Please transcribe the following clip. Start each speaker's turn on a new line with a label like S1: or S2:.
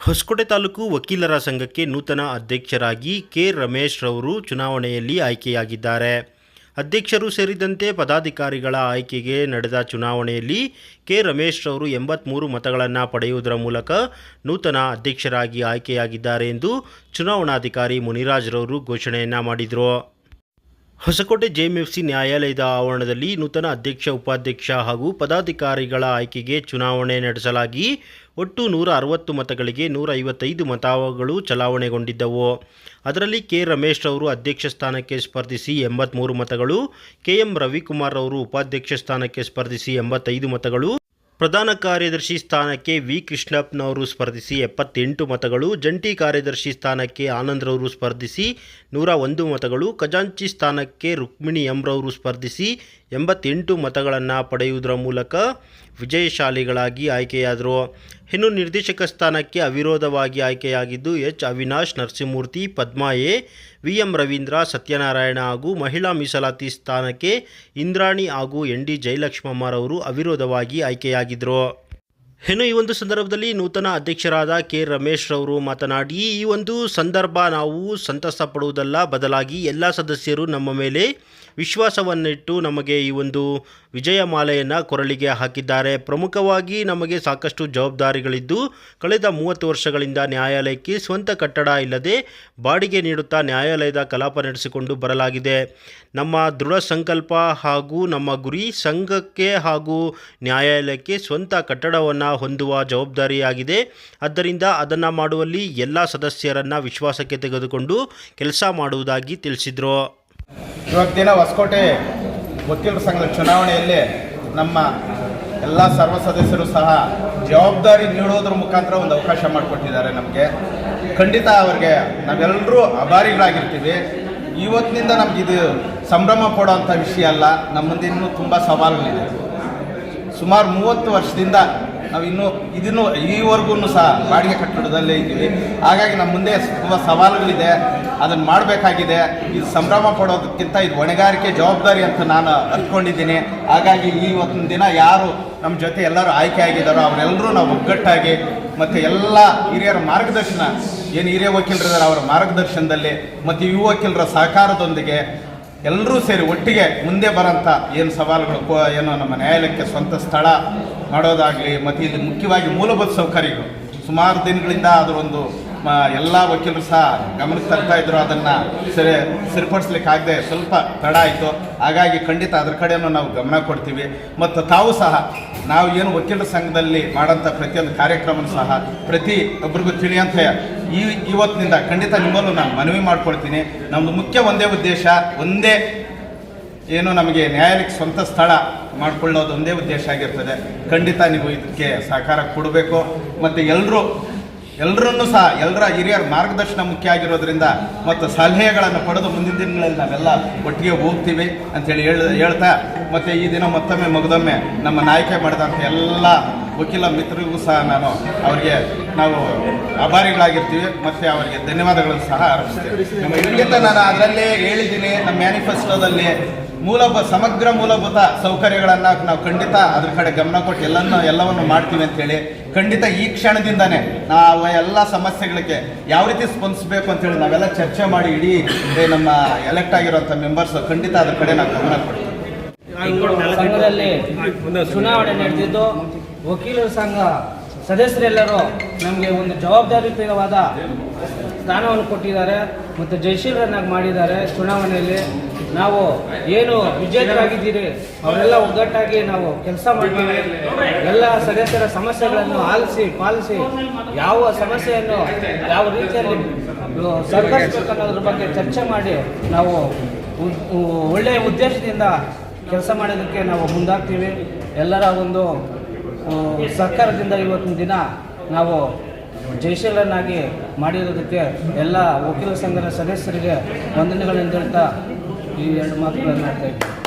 S1: ಹೊಸಕೋಟೆ ತಾಲೂಕು ವಕೀಲರ ಸಂಘಕ್ಕೆ ನೂತನ ಅಧ್ಯಕ್ಷರಾಗಿ ಕೆ. ರಮೇಶ್ ರವರು ಚುನಾವಣೆಯಲ್ಲಿ ಆಯ್ಕೆಯಾಗಿದ್ದಾರೆ. ಅಧ್ಯಕ್ಷರು ಸೇರಿದಂತೆ ಪದಾಧಿಕಾರಿಗಳ ಆಯ್ಕೆಗೆ ನಡೆದ ಚುನಾವಣೆಯಲ್ಲಿ ಕೆ. ರಮೇಶ್ ರವರು ಎಂಬತ್ತ್ಮೂರು ಮತಗಳನ್ನು ಪಡೆಯುವುದರ ಮೂಲಕ ನೂತನ ಅಧ್ಯಕ್ಷರಾಗಿ ಆಯ್ಕೆಯಾಗಿದ್ದಾರೆ ಎಂದು ಚುನಾವಣಾಧಿಕಾರಿ ಮುನಿರಾಜ್ ರವರು ಘೋಷಣೆಯನ್ನು ಮಾಡಿದರು. ಹೊಸಕೋಟೆ ಜೆಎಂಎಫ್ಸಿ ನ್ಯಾಯಾಲಯದ ಆವರಣದಲ್ಲಿ ನೂತನ ಅಧ್ಯಕ್ಷ, ಉಪಾಧ್ಯಕ್ಷ ಹಾಗೂ ಪದಾಧಿಕಾರಿಗಳ ಆಯ್ಕೆಗೆ ಚುನಾವಣೆ ನಡೆಸಲಾಗಿ ಒಟ್ಟು ನೂರ ಅರವತ್ತು ಮತಗಳಿಗೆ ನೂರ ಐವತ್ತೈದು ಮತಗಳು ಚಲಾವಣೆಗೊಂಡಿದ್ದವು. ಅದರಲ್ಲಿ ಕೆ ರಮೇಶ್ ಅವರು ಅಧ್ಯಕ್ಷ ಸ್ಥಾನಕ್ಕೆ ಸ್ಪರ್ಧಿಸಿ ಎಂಬತ್ತ್ಮೂರು ಮತಗಳು, ಕೆ ಎಂ ರವಿಕುಮಾರ್ ಅವರು ಉಪಾಧ್ಯಕ್ಷ ಸ್ಥಾನಕ್ಕೆ ಸ್ಪರ್ಧಿಸಿ ಎಂಬತ್ತೈದು ಮತಗಳು ಪ್ರಧಾನ ಕಾರ್ಯದರ್ಶಿ ಸ್ಥಾನಕ್ಕೆ ವಿ. ಕೃಷ್ಣಪ್ಪನವರು ಸ್ಪರ್ಧಿಸಿ ಎಪ್ಪತ್ತೆಂಟು ಮತಗಳು, ಜಂಟಿ ಕಾರ್ಯದರ್ಶಿ ಸ್ಥಾನಕ್ಕೆ ಆನಂದ್ರವರು ಸ್ಪರ್ಧಿಸಿ ನೂರ ಒಂದು ಮತಗಳು, ಖಜಾಂಚಿ ಸ್ಥಾನಕ್ಕೆ ರುಕ್ಮಿಣಿ ಎಂರವರು ಸ್ಪರ್ಧಿಸಿ ಎಂಬತ್ತೆಂಟು ಮತಗಳನ್ನು ಪಡೆಯುವುದರ ಮೂಲಕ ವಿಜಯಶಾಲಿಗಳಾಗಿ ಆಯ್ಕೆಯಾದರು. ಇನ್ನು ನಿರ್ದೇಶಕ ಸ್ಥಾನಕ್ಕೆ ಅವಿರೋಧವಾಗಿ ಆಯ್ಕೆಯಾಗಿದ್ದು H. Avinash, Narasimhamurthy Padma A V M Ravindra, Satyanarayana ಹಾಗೂ ಮಹಿಳಾ ಮೀಸಲಾತಿ ಸ್ಥಾನಕ್ಕೆ ಇಂದ್ರಾಣಿ ಹಾಗೂ ಎನ್ ಡಿ ಜಯಲಕ್ಷ್ಮಮ್ಮರವರು ಅವಿರೋಧವಾಗಿ ಆಯ್ಕೆಯಾಗಿದ್ದರು ಇನ್ನು ಈ ಒಂದು ಸಂದರ್ಭದಲ್ಲಿ ನೂತನ ಅಧ್ಯಕ್ಷರಾದ ಕೆ. ರಮೇಶ್ ರವರು ಮಾತನಾಡಿ, ಈ ಒಂದು ಸಂದರ್ಭ ನಾವು ಸಂತಸ ಪಡುವುದಲ್ಲ, ಬದಲಾಗಿ ಎಲ್ಲ ಸದಸ್ಯರು ನಮ್ಮ ಮೇಲೆ ವಿಶ್ವಾಸವನ್ನಿಟ್ಟು ನಮಗೆ ಈ ಒಂದು ವಿಜಯ ಮಾಲೆಯನ್ನು ಕೊರಳಿಗೆ ಹಾಕಿದ್ದಾರೆ. ಪ್ರಮುಖವಾಗಿ ನಮಗೆ ಸಾಕಷ್ಟು ಜವಾಬ್ದಾರಿಗಳಿದ್ದು, ಕಳೆದ ಮೂವತ್ತು ವರ್ಷಗಳಿಂದ ನ್ಯಾಯಾಲಯಕ್ಕೆ ಸ್ವಂತ ಕಟ್ಟಡ ಇಲ್ಲದೆ ಬಾಡಿಗೆ ನೀಡುತ್ತಾ ನ್ಯಾಯಾಲಯದ ಕಲಾಪ ನಡೆಸಿಕೊಂಡು ಬರಲಾಗಿದೆ. ನಮ್ಮ ದೃಢ ಸಂಕಲ್ಪ ಹಾಗೂ ನಮ್ಮ ಗುರಿ ಸಂಘಕ್ಕೆ ಹಾಗೂ ನ್ಯಾಯಾಲಯಕ್ಕೆ ಸ್ವಂತ ಕಟ್ಟಡವನ್ನು ಹೊಂದುವ ಜವಾಬ್ದಾರಿಯಾಗಿದೆ. ಆದ್ದರಿಂದ ಅದನ್ನು ಮಾಡುವಲ್ಲಿ ಎಲ್ಲ ಸದಸ್ಯರನ್ನು ವಿಶ್ವಾಸಕ್ಕೆ ತೆಗೆದುಕೊಂಡು ಕೆಲಸ ಮಾಡುವುದಾಗಿ ತಿಳಿಸಿದರು.
S2: ಇವಾಗ ದಿನ ಹೊಸಕೋಟೆ ವಕೀಲರ ಸಂಘದ ಚುನಾವಣೆಯಲ್ಲಿ ನಮ್ಮ ಎಲ್ಲ ಸರ್ವ ಸದಸ್ಯರು ಸಹ ಜವಾಬ್ದಾರಿ ನೀಡೋದ್ರ ಮುಖಾಂತರ ಒಂದು ಅವಕಾಶ ಮಾಡಿಕೊಟ್ಟಿದ್ದಾರೆ ನಮಗೆ. ಖಂಡಿತ ಅವ್ರಿಗೆ ನಾವೆಲ್ಲರೂ ಅಭಾರಿಗಳಾಗಿರ್ತೀವಿ. ಇವತ್ತಿನಿಂದ ನಮ್ಗೆ ಇದು ಸಂಭ್ರಮ ಪಡೋವಂಥ ವಿಷಯ ಅಲ್ಲ. ನಮ್ಮ ಮುಂದೆ ಇನ್ನೂ ತುಂಬ ಸವಾಲುಗಳಿದೆ. ಸುಮಾರು ಮೂವತ್ತು ವರ್ಷದಿಂದ ನಾವು ಇನ್ನೂ ಇದನ್ನು ಈವರೆಗೂ ಸಹ ಬಾಡಿಗೆ ಕಟ್ಟಡದಲ್ಲೇ ಇದ್ದೀವಿ. ಹಾಗಾಗಿ ನಮ್ಮ ಮುಂದೆ ತುಂಬ ಸವಾಲುಗಳಿದೆ. ಅದನ್ನು ಮಾಡಬೇಕಾಗಿದೆ. ಇದು ಸಂಭ್ರಮ ಪಡೋದಕ್ಕಿಂತ ಇದು ಹೊಣೆಗಾರಿಕೆ ಜವಾಬ್ದಾರಿ ಅಂತ ನಾನು ಅಂದ್ಕೊಂಡಿದ್ದೀನಿ ಹಾಗಾಗಿ ಇವತ್ತಿನ ದಿನ ಯಾರು ನಮ್ಮ ಜೊತೆ ಎಲ್ಲರೂ ಆಯ್ಕೆ ಆಗಿದ್ದಾರೋ ಅವರೆಲ್ಲರೂ ನಾವು ಒಗ್ಗಟ್ಟಾಗಿ ಮತ್ತು ಎಲ್ಲ ಹಿರಿಯರ ಮಾರ್ಗದರ್ಶನ, ಏನು ಹಿರಿಯ ವಕೀಲರಿದ್ದಾರೆ ಅವರ ಮಾರ್ಗದರ್ಶನದಲ್ಲಿ ಮತ್ತು ಯುವ ವಕೀಲರ ಸಹಕಾರದೊಂದಿಗೆ ಎಲ್ಲರೂ ಸೇರಿ ಒಟ್ಟಿಗೆ ಮುಂದೆ ಬರೋಂಥ ಏನು ಸವಾಲುಗಳು ಏನು ನಮ್ಮ ನ್ಯಾಯಾಲಯಕ್ಕೆ ಸ್ವಂತ ಸ್ಥಳ ಮಾಡೋದಾಗಲಿ, ಮತ್ತು ಇಲ್ಲಿ ಮುಖ್ಯವಾಗಿ ಮೂಲಭೂತ ಸೌಕರ್ಯಗಳು. ಸುಮಾರು ದಿನಗಳಿಂದ ಅದರೊಂದು ಎಲ್ಲ ವಕೀಲರು ಸಹ ಗಮನಿಸ್ತಾ ಇದ್ರು, ಅದನ್ನು ಸರಿ ಸರಿಪಡಿಸ್ಲಿಕ್ಕೆ ಆಗದೆ ಸ್ವಲ್ಪ ತಡ ಆಯಿತು. ಹಾಗಾಗಿ ಖಂಡಿತ ಅದರ ಕಡೆಯೂ ನಾವು ಗಮನ ಕೊಡ್ತೀವಿ. ಮತ್ತು ತಾವು ಸಹ, ನಾವು ಏನು ವಕೀಲರ ಸಂಘದಲ್ಲಿ ಮಾಡೋಂಥ ಪ್ರತಿಯೊಂದು ಕಾರ್ಯಕ್ರಮ ಸಹ ಪ್ರತಿ ಒಬ್ರಿಗೂ ತಿಳಿಯಂತ ಈ, ಇವತ್ತಿನಿಂದ ಖಂಡಿತ ನಿಮ್ಮಲ್ಲೂ ನಾನು ಮನವಿ ಮಾಡ್ಕೊಳ್ತೀನಿ. ನಮ್ಮದು ಮುಖ್ಯ ಒಂದೇ ಉದ್ದೇಶ, ಒಂದೇ ಏನು ನಮಗೆ ನ್ಯಾಯಾಲಯಕ್ಕೆ ಸ್ವಂತ ಸ್ಥಳ ಮಾಡಿಕೊಳ್ಳೋದು ಒಂದೇ ಉದ್ದೇಶ ಆಗಿರ್ತದೆ. ಖಂಡಿತ ನೀವು ಇದಕ್ಕೆ ಸಹಕಾರ ಕೊಡಬೇಕು. ಮತ್ತು ಎಲ್ಲರೂ ಎಲ್ಲರನ್ನೂ ಸಹ ಎಲ್ಲರ ಹಿರಿಯರ ಮಾರ್ಗದರ್ಶನ ಮುಖ್ಯ ಆಗಿರೋದ್ರಿಂದ ಮತ್ತು ಸಲಹೆಗಳನ್ನು ಪಡೆದು ಮುಂದಿನ ದಿನಗಳಲ್ಲಿ ನಾವೆಲ್ಲ ಒಟ್ಟಿಗೆ ಹೋಗ್ತೀವಿ ಅಂತೇಳಿ ಹೇಳ ಹೇಳ್ತಾ, ಮತ್ತು ಈ ದಿನ ಮತ್ತೊಮ್ಮೆ ಮಗದೊಮ್ಮೆ ನಮ್ಮ ನಾಯಕ ಮಾಡಿದಂಥ ಎಲ್ಲ ವಕೀಲ ಮಿತ್ರರಿಗೂ ಸಹ ನಾನು ಅವರಿಗೆ ನಾವು ಆಭಾರಿಗಳಾಗಿರ್ತೀವಿ. ಮತ್ತು ಅವರಿಗೆ ಧನ್ಯವಾದಗಳನ್ನು ಸಹ ಅರ್ಪಿಸ್ತೀವಿ ನಮ್ಮ ನಾನು ಅದರಲ್ಲೇ ಹೇಳಿದ್ದೀನಿ. ನಮ್ಮ ಮ್ಯಾನಿಫೆಸ್ಟೋದಲ್ಲಿ ಮೂಲಭೂತ ಸಮಗ್ರ ಮೂಲಭೂತ ಸೌಕರ್ಯಗಳನ್ನ ನಾವು ಖಂಡಿತ ಅದ್ರ ಕಡೆ ಗಮನ ಕೊಟ್ಟು ಎಲ್ಲನ್ನು ಎಲ್ಲವನ್ನು ಮಾಡ್ತೀವಿ ಅಂತೇಳಿ ಖಂಡಿತ ಈ ಕ್ಷಣದಿಂದನೇ ನಾವು ಎಲ್ಲ ಸಮಸ್ಯೆಗಳಿಗೆ ಯಾವ ರೀತಿ ಸ್ಪಂದಿಸಬೇಕು ಅಂತೇಳಿ ನಾವೆಲ್ಲ ಚರ್ಚೆ ಮಾಡಿ ಇಡೀ ನಮ್ಮ ಎಲೆಕ್ಟ್ ಆಗಿರುವಂಥ ಮೆಂಬರ್ಸ್ ಖಂಡಿತ ಅದ್ರ ಕಡೆ ನಾವು ಗಮನ ಕೊಡ್ತೀವಿ.
S3: ಚುನಾವಣೆ ನಡೆದಿದ್ದು ವಕೀಲರ ಸಂಘ ಸದಸ್ಯರೆಲ್ಲರೂ ನಮಗೆ ಒಂದು ಜವಾಬ್ದಾರಿಯುತವಾದ ಸ್ಥಾನವನ್ನು ಕೊಟ್ಟಿದ್ದಾರೆ ಮತ್ತು ಜಯಶೀಲರನ್ನಾಗಿ ಮಾಡಿದ್ದಾರೆ ಚುನಾವಣೆಯಲ್ಲಿ. ನಾವು ಏನು ವಿಜೇತರಾಗಿದ್ದೀರಿ, ಅವರೆಲ್ಲ ಒಗ್ಗಟ್ಟಾಗಿ ನಾವು ಕೆಲಸ ಮಾಡ್ತೀವಿ. ಎಲ್ಲ ಸದಸ್ಯರ ಸಮಸ್ಯೆಗಳನ್ನು ಆಲಿಸಿ ಪಾಲಿಸಿ ಯಾವ ಸಮಸ್ಯೆಯನ್ನು ಯಾವ ರೀತಿಯಲ್ಲಿ ಸರ್ಕರಿಸಬೇಕನ್ನೋದ್ರ ಬಗ್ಗೆ ಚರ್ಚೆ ಮಾಡಿ ನಾವು ಒಳ್ಳೆಯ ಉದ್ದೇಶದಿಂದ ಕೆಲಸ ಮಾಡೋದಕ್ಕೆ ನಾವು ಮುಂದಾಗ್ತೀವಿ. ಎಲ್ಲರ ಒಂದು ಸರ್ಕಾರದಿಂದ ಇವತ್ತಿನ ದಿನ ನಾವು ಜೈಶೀಲನ್ನಾಗಿ ಮಾಡಿರೋದಕ್ಕೆ ಎಲ್ಲ ವಕೀಲ ಸಂಘದ ಸದಸ್ಯರಿಗೆ ವಂದನೆಗಳನ್ನು ಹೇಳ್ತಾ ಈ ಎರಡು ಮಾತುಗಳನ್ನು ಹೇಳ್ತಾ ಇದ್ದೀನಿ.